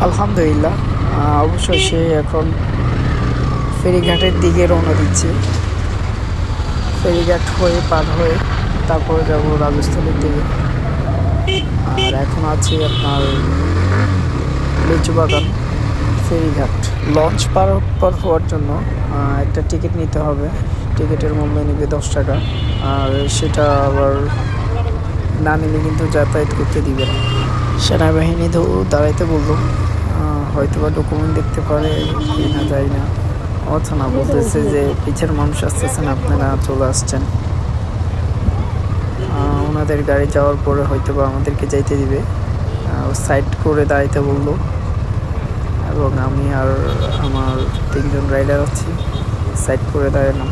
আলহামদুলিল্লাহ। আহ, অবশ্য সে এখন ফেরিঘাটের দিকে রওনা দিচ্ছে। ফেরিঘাট হয়ে পার হয়ে তারপরে যাব রাজস্থানের দিকে। আর এখন আছি আপনার লিচু বাগান ফেরিঘাট। লঞ্চ পার পার হওয়ার জন্য একটা টিকিট নিতে হবে। টিকিটের মূল্য নেবে দশ টাকা। আর সেটা আবার না নিলে কিন্তু যাতায়াত করতে দিবে না। সেনাবাহিনী দাঁড়াইতে বলল। হয়তো বা ডকুমেন্ট দেখতে পারে কি না যাই না। অথচ না বলতেছে যে পিছের মানুষ আসতেছেন আপনারা চলে আসছেন। ওনাদের গাড়ি যাওয়ার পরে হয়তো বা আমাদেরকে যাইতে দিবে। সাইড করে দাঁড়াইতে বলল। এবং আমি আর আমার তিনজন রাইডার আছি সাইড করে দাঁড়ালাম।